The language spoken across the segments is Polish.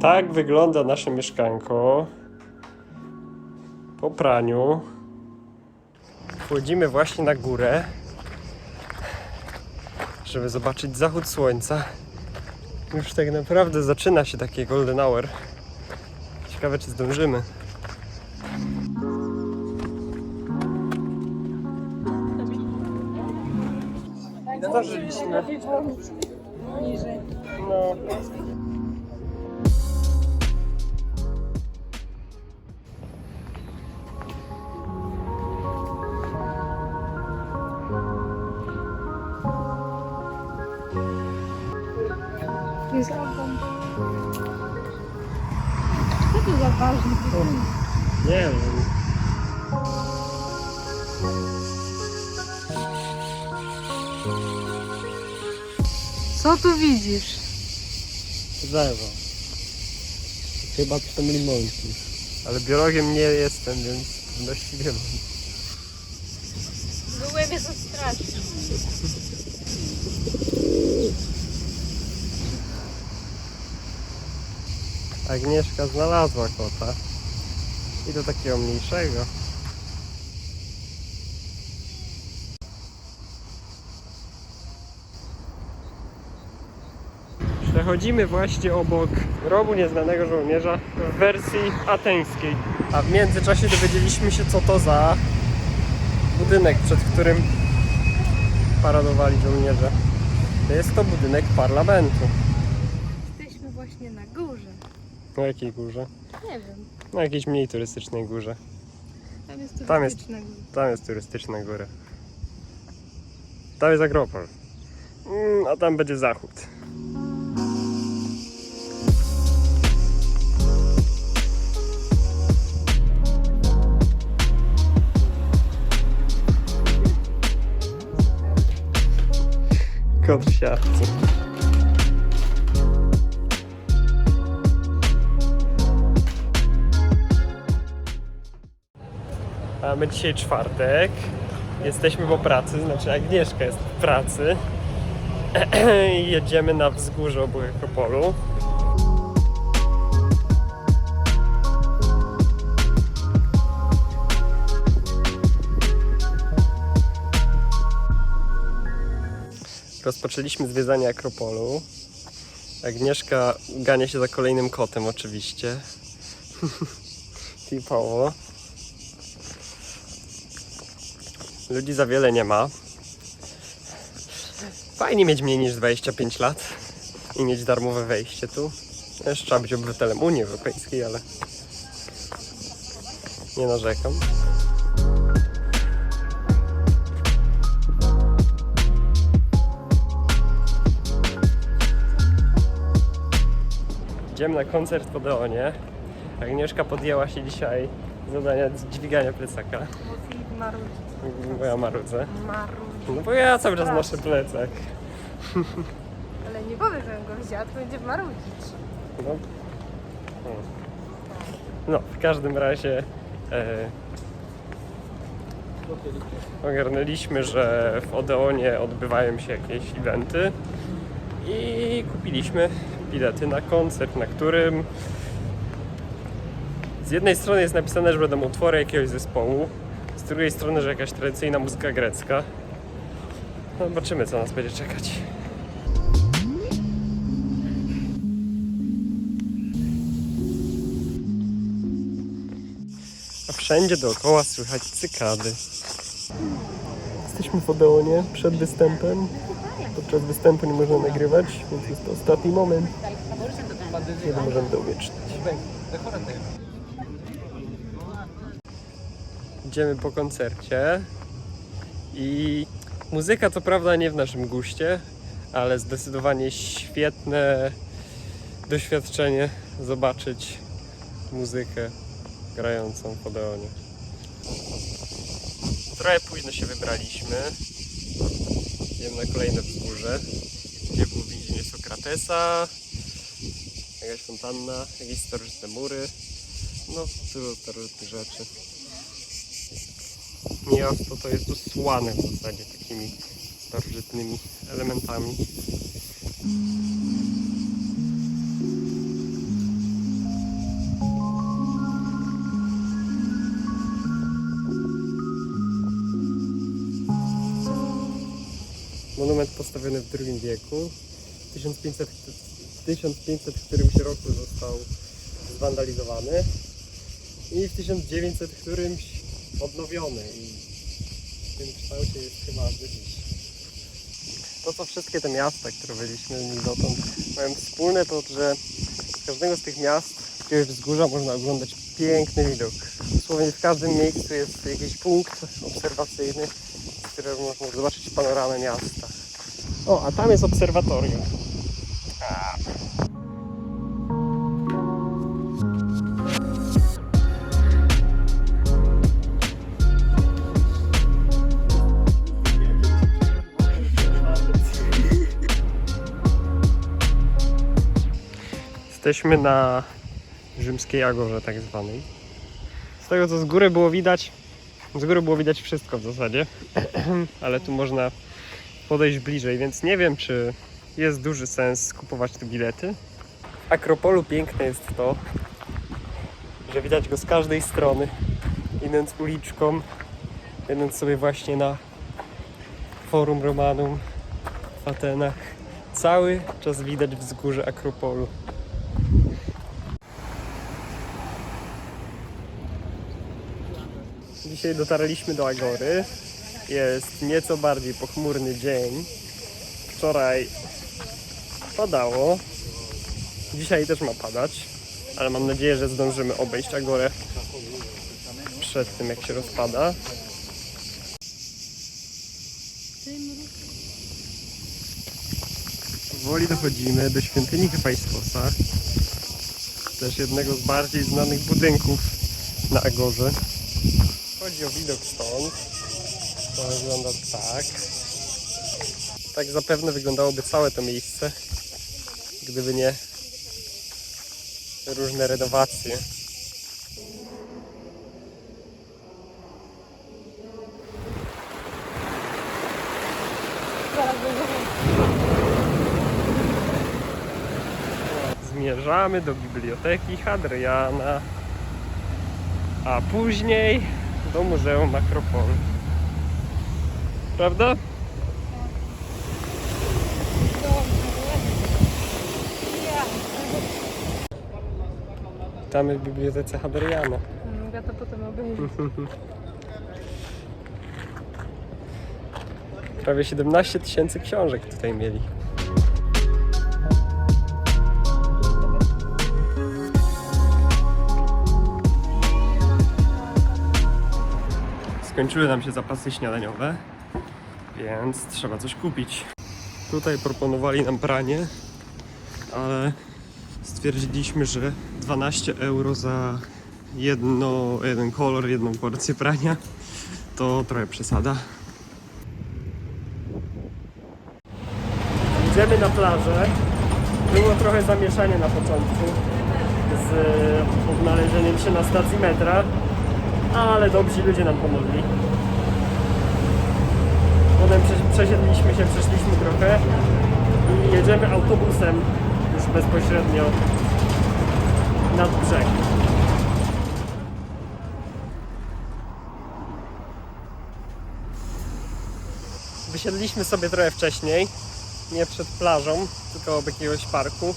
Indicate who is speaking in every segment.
Speaker 1: Tak wygląda nasze mieszkanko. Po praniu. Wchodzimy właśnie na górę, żeby zobaczyć zachód słońca. Już tak naprawdę zaczyna się takie golden hour. Ciekawe, czy zdążymy. Zdążyliśmy. No.
Speaker 2: Co to za ważny
Speaker 1: Nie wiem.
Speaker 2: Co tu widzisz?
Speaker 3: Drzewo. Chyba to są limonki.
Speaker 1: Ale biologiem nie jestem, więc właściwie mam. Agnieszka znalazła kota. I to takiego mniejszego. Przechodzimy właśnie obok grobu nieznanego żołnierza w wersji ateńskiej. A w międzyczasie dowiedzieliśmy się co to za budynek, przed którym paradowali żołnierze. Jest to budynek parlamentu.
Speaker 2: Na
Speaker 1: jakiej górze?
Speaker 2: Nie wiem.
Speaker 1: Na jakiejś mniej turystycznej górze.
Speaker 2: Tam jest
Speaker 1: Tam jest.
Speaker 2: turystyczna góra.
Speaker 1: Tam jest turystyczna góra. Tam jest Agropol. Mm, a tam będzie zachód. Kot w siatce. Mamy dzisiaj czwartek. Jesteśmy po pracy, znaczy Agnieszka jest w pracy. I Jedziemy na wzgórze obok Akropolu. Rozpoczęliśmy zwiedzanie Akropolu. Agnieszka gania się za kolejnym kotem oczywiście. Typowo. Ludzi za wiele nie ma. Fajnie mieć mniej niż 25 lat i mieć darmowe wejście tu. Jeszcze trzeba być obywatelem Unii Europejskiej, ale nie narzekam. Idziemy na koncert w Odeonie. Agnieszka podjęła się dzisiaj zadania dźwigania plecaka.
Speaker 2: Marudzi.
Speaker 1: Bo ja marudzę.
Speaker 2: Marudzi.
Speaker 1: No bo ja cały czas noszę plecak.
Speaker 2: Ale nie powiem, że go wzięła, to będzie marudzić.
Speaker 1: No. no, w każdym razie e, ogarnęliśmy, że w Odeonie odbywają się jakieś eventy i kupiliśmy bilety na koncert, na którym z jednej strony jest napisane, że będą utwory jakiegoś zespołu, z drugiej strony, że jakaś tradycyjna muzyka grecka. No, zobaczymy, co nas będzie czekać. A wszędzie dookoła słychać cykady. Jesteśmy w Odeonie przed występem. Podczas występu nie można nagrywać, więc jest to ostatni moment, kiedy możemy to uwiecznić. Idziemy po koncercie i muzyka co prawda nie w naszym guście, ale zdecydowanie świetne doświadczenie zobaczyć muzykę grającą w Odeonie. Trochę późno się wybraliśmy. Idziemy na kolejne wzgórze, gdzie było więzienie Sokratesa, jakaś fontanna, jakieś starożytne mury. No, dużo starożytnych rzeczy miasto to jest usłane w zasadzie takimi starożytnymi elementami. Monument postawiony w II wieku. W 1500, w którymś roku został zwandalizowany i w 1900 którymś odnowiony i w tym kształcie jest chyba do dziś. To co wszystkie te miasta, które byliśmy nimi dotąd mają wspólne to, że z każdego z tych miast, z jakiegoś wzgórza można oglądać piękny widok. Dosłownie w każdym miejscu jest jakiś punkt obserwacyjny, z którego można zobaczyć panoramę miasta. O, a tam jest obserwatorium. Jesteśmy na rzymskiej agorze tak zwanej. Z tego co z góry było widać, z góry było widać wszystko w zasadzie, ale tu można podejść bliżej, więc nie wiem czy jest duży sens kupować tu bilety. W Akropolu piękne jest to, że widać go z każdej strony, idąc uliczką, idąc sobie właśnie na Forum Romanum w Atenach. Cały czas widać wzgórze Akropolu. Dzisiaj dotarliśmy do Agory. Jest nieco bardziej pochmurny dzień. Wczoraj padało. Dzisiaj też ma padać, ale mam nadzieję, że zdążymy obejść Agorę przed tym, jak się rozpada. Powoli dochodzimy do świątyni Hefajstosa. Też jednego z bardziej znanych budynków na Agorze. Chodzi o widok stąd. To wygląda tak. Tak zapewne wyglądałoby całe to miejsce, gdyby nie różne renowacje. Zmierzamy do biblioteki Hadriana, a później do Muzeum Akropol. Prawda? Witamy w bibliotece Hadriana.
Speaker 2: Mogę to potem obejrzeć.
Speaker 1: Prawie 17 tysięcy książek tutaj mieli. Skończyły nam się zapasy śniadaniowe, więc trzeba coś kupić. Tutaj proponowali nam pranie, ale stwierdziliśmy, że 12 euro za jedno, jeden kolor, jedną porcję prania to trochę przesada. Idziemy na plażę. Było trochę zamieszanie na początku z odnalezieniem się na stacji metra, ale dobrzy ludzie nam pomogli. Potem prze- przesiedliśmy się, przeszliśmy trochę i jedziemy autobusem już bezpośrednio nad brzeg. Wysiedliśmy sobie trochę wcześniej, nie przed plażą, tylko obok jakiegoś parku.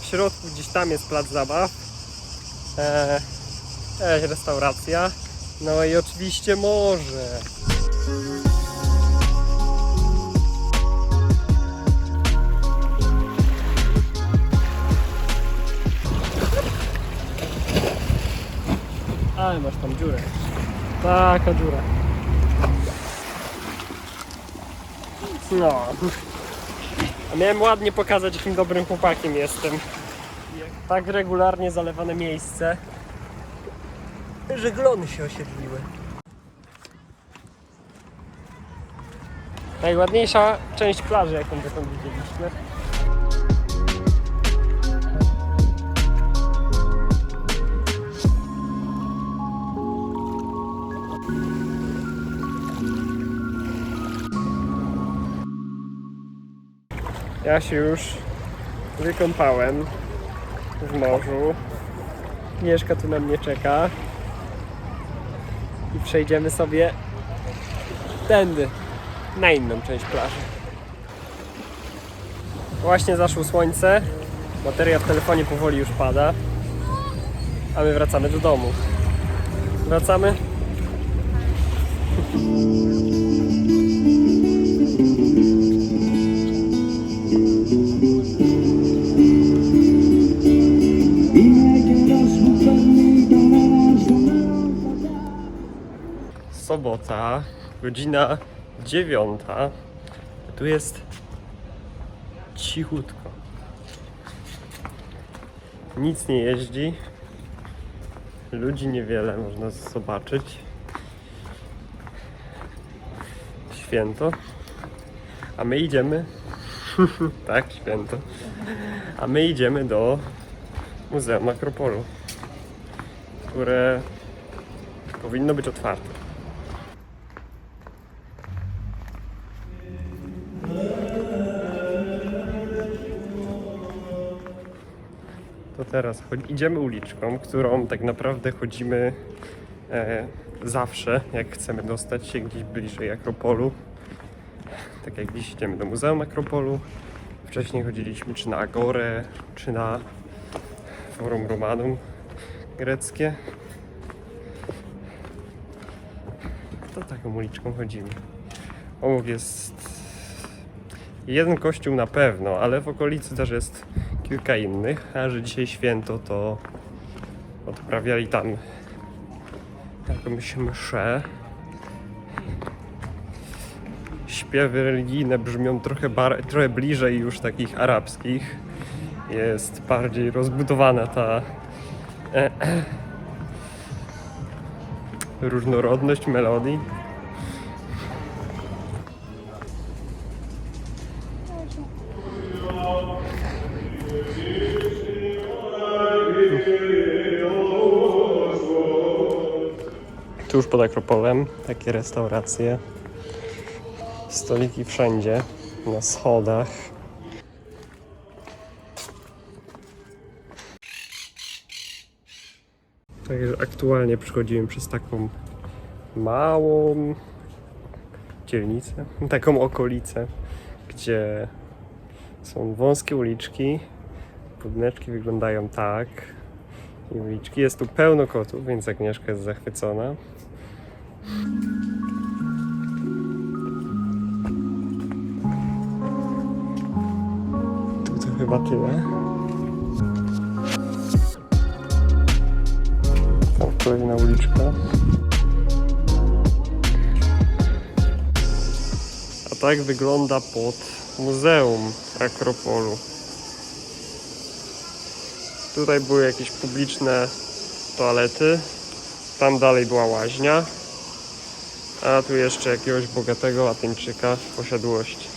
Speaker 1: W środku gdzieś tam jest plac zabaw, e, restauracja, no i oczywiście morze. Ale masz tam dziurę. Taka dziura. No. A miałem ładnie pokazać, jakim dobrym chłopakiem jestem. Tak regularnie zalewane miejsce, że glony się osiedliły. Najładniejsza część plaży, jaką dotąd widzieliśmy. Ja się już wykąpałem w morzu. Mieszka tu na mnie czeka przejdziemy sobie tędy, na inną część plaży. Właśnie zaszło słońce, bateria w telefonie powoli już pada, a my wracamy do domu. Wracamy. Godzina dziewiąta. Tu jest cichutko. Nic nie jeździ. Ludzi niewiele można zobaczyć. Święto. A my idziemy. tak, święto. A my idziemy do Muzeum Akropolu, które powinno być otwarte. Teraz idziemy uliczką, którą tak naprawdę chodzimy e, zawsze, jak chcemy dostać się gdzieś bliżej Akropolu. Tak jak dziś idziemy do Muzeum Akropolu. Wcześniej chodziliśmy czy na Agorę, czy na Forum Romanum greckie. To taką uliczką chodzimy. Obok jest jeden kościół na pewno, ale w okolicy też jest kilka innych, a że dzisiaj święto, to odprawiali tam jakąś mszę. Śpiewy religijne brzmią trochę, bar- trochę bliżej już takich arabskich. Jest bardziej rozbudowana ta e, różnorodność melodii. Tuż pod Akropolem takie restauracje. Stoliki wszędzie, na schodach. Także aktualnie przychodziłem przez taką małą dzielnicę, taką okolicę, gdzie są wąskie uliczki. Budyneczki wyglądają tak. I uliczki. Jest tu pełno kotów, więc Agnieszka jest zachwycona. Tu to chyba tyle. Tam kolejna uliczka. A tak wygląda pod Muzeum Akropolu. Tutaj były jakieś publiczne toalety. Tam dalej była łaźnia. A tu jeszcze jakiegoś bogatego Ateńczyka w posiadłości.